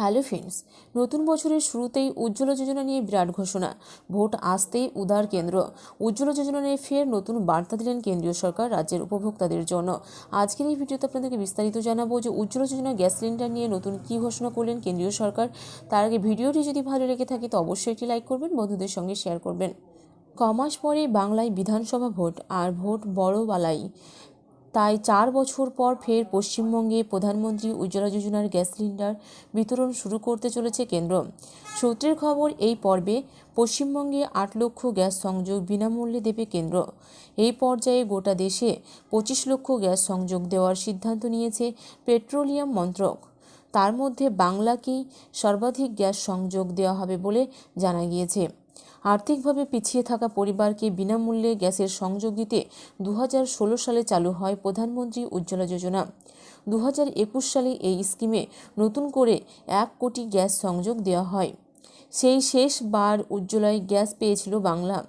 Hello friends, নতুন বছরের শুরুতেই উজ্জ্বলা যোজনা নিয়ে বিরাট ঘোষণা। ভোট আসতেই উদার কেন্দ্র। উজ্জ্বলা যোজনা নিয়ে ফের নতুন বার্তা দিলেন কেন্দ্রীয় সরকার রাজ্যের উপভোক্তাদের জন্য। আজকের এই ভিডিওতে আপনাদেরকে বিস্তারিত জানাব যে উজ্জ্বলা যোজনা গ্যাস সিলিন্ডার নিয়ে নতুন কী ঘোষণা করলেন কেন্দ্রীয় সরকার। তার আগে ভিডিওটি যদি ভালো লেগে থাকে তো অবশ্যই একটি লাইক করবেন, বন্ধুদের সঙ্গে শেয়ার করবেন। কমাস পরে বাংলায় বিধানসভা ভোট, আর ভোট বড় বালাই। তাই চার বছর পর ফের পশ্চিমবঙ্গে প্রধানমন্ত্রী উজ্জ্বলা যোজনার গ্যাস সিলিন্ডার বিতরণ শুরু করতে চলেছে কেন্দ্র। সূত্রের খবর, এই পর্বে পশ্চিমবঙ্গে আট লক্ষ গ্যাস সংযোগ বিনামূল্যে দেবে কেন্দ্র। এই পর্যায়ে গোটা দেশে পঁচিশ লক্ষ গ্যাস সংযোগ দেওয়ার সিদ্ধান্ত নিয়েছে পেট্রোলিয়াম মন্ত্রক। তার মধ্যে বাংলাকেই সর্বাধিক গ্যাস সংযোগ দেওয়া হবে বলে জানা গিয়েছে। আর্থিকভাবে পিছিয়ে থাকা পরিবারকে বিনামূল্যে গ্যাসের সংযোগ দিতে দু হাজার ষোলো সালে চালু হয় প্রধানমন্ত্রী উজ্জ্বলা যোজনা। দু হাজার একুশ সালে এই স্কিমে নতুন করে এক কোটি গ্যাস সংযোগ দেওয়া হয়। সেই শেষ বার উজ্জ্বলায় গ্যাস পেয়েছিল বাংলা।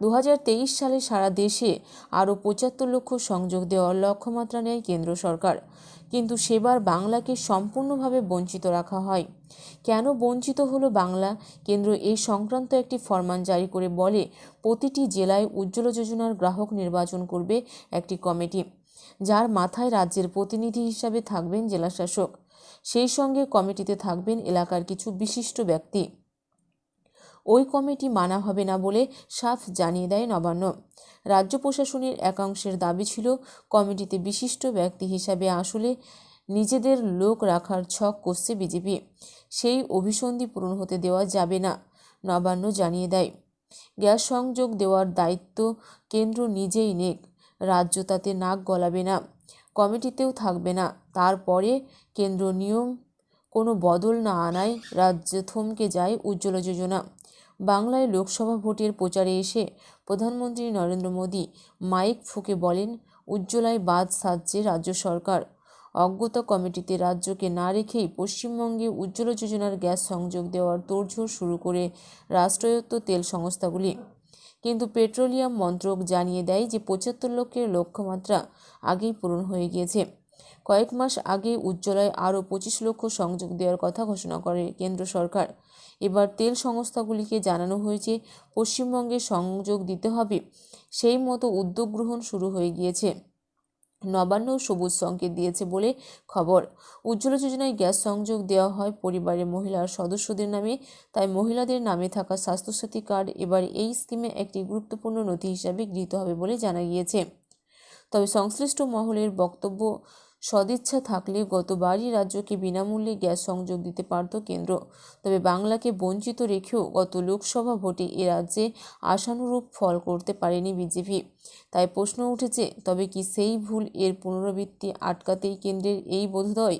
দু হাজার তেইশ সালে সারা দেশে আরও পঁচাত্তর লক্ষ সংযোগ দেওয়ার লক্ষ্যমাত্রা নেয় কেন্দ্র সরকার। কিন্তু সেবার বাংলাকে সম্পূর্ণভাবে বঞ্চিত রাখা হয়। কেন বঞ্চিত হলো বাংলা? কেন্দ্র এই সংক্রান্ত একটি ফরমান জারি করে বলে প্রতিটি জেলায় উজ্জ্বল যোজনার গ্রাহক নির্বাচন করবে একটি কমিটি, যার মাথায় রাজ্যের প্রতিনিধি হিসাবে থাকবেন জেলাশাসক। সেই সঙ্গে কমিটিতে থাকবেন এলাকার কিছু বিশিষ্ট ব্যক্তি। ওই কমিটি মানা হবে না বলে সাফ জানিয়ে দেয় নবান্ন। রাজ্য প্রশাসনের একাংশের দাবি ছিল, কমিটিতে বিশিষ্ট ব্যক্তি হিসাবে আসলে নিজেদের লোক রাখার ছক করছে বিজেপি। সেই অভিসন্ধি পূরণ হতে দেওয়া যাবে না, নবান্ন জানিয়ে দেয়। গ্যাস সংযোগ দেওয়ার দায়িত্ব কেন্দ্র নিজেই নেক, রাজ্য তাতে নাক গলাবে না, কমিটিতেও থাকবে না। তারপরে কেন্দ্র নিয়ম কোনো বদল না আনায় রাজ্যে থমকে যায় উজ্জ্বলা যোজনা। বাংলায় লোকসভা ভোটের প্রচারে এসে প্রধানমন্ত্রী নরেন্দ্র মোদী মাইক ফুঁকে বলেন, উজ্জ্বলায় বাদ সাজছে রাজ্য সরকার। অজ্ঞতা কমিটিতে রাজ্যকে না রেখেই পশ্চিমবঙ্গে উজ্জ্বলা যোজনার গ্যাস সংযোগ দেওয়ার তোড়জোড় শুরু করে রাষ্ট্রায়ত্ত তেল সংস্থাগুলি। কিন্তু পেট্রোলিয়াম মন্ত্রক জানিয়ে দেয় যে পঁচাত্তর লক্ষের লক্ষ্যমাত্রা আগেই পূরণ হয়ে গিয়েছে। কয়েক মাস আগে উজ্জ্বলায় আরও পঁচিশ লক্ষ সংযোগ দেওয়ার কথা ঘোষণা করে কেন্দ্র সরকার। এবার তেল সংস্থাগুলিকে জানানো হয়েছে, পশ্চিমবঙ্গে সংযোগ দিতে হবে। সেই মতো উদ্যোগ গ্রহণ শুরু হয়ে গিয়েছে। নবান্ন সবুজ সংকেত দিয়েছে বলে খবর। উজ্জ্বলা যোজনায় গ্যাস সংযোগ দেওয়া হয় পরিবারের মহিলার সদস্যদের নামে। তাই মহিলাদের নামে থাকা স্বাস্থ্যসাথী কার্ড এবার এই স্কিমে একটি গুরুত্বপূর্ণ নথি হিসাবে গৃহীত হবে বলে জানা গিয়েছে। তবে সংশ্লিষ্ট মহলের বক্তব্য সদিচ্ছা থাকলে গতবারই রাজ্যকে বিনামূল্যে গ্যাস সংযোগ দিতে পারত কেন্দ্র। তবে বাংলাকে বঞ্চিত রেখেও গত লোকসভা ভোটে এ রাজ্যে আশানুরূপ ফল করতে পারেনি বিজেপি। তাই প্রশ্ন উঠেছে, তবে কি সেই ভুল এর পুনরাবৃত্তি আটকাতেই কেন্দ্রের এই বোধোদয়?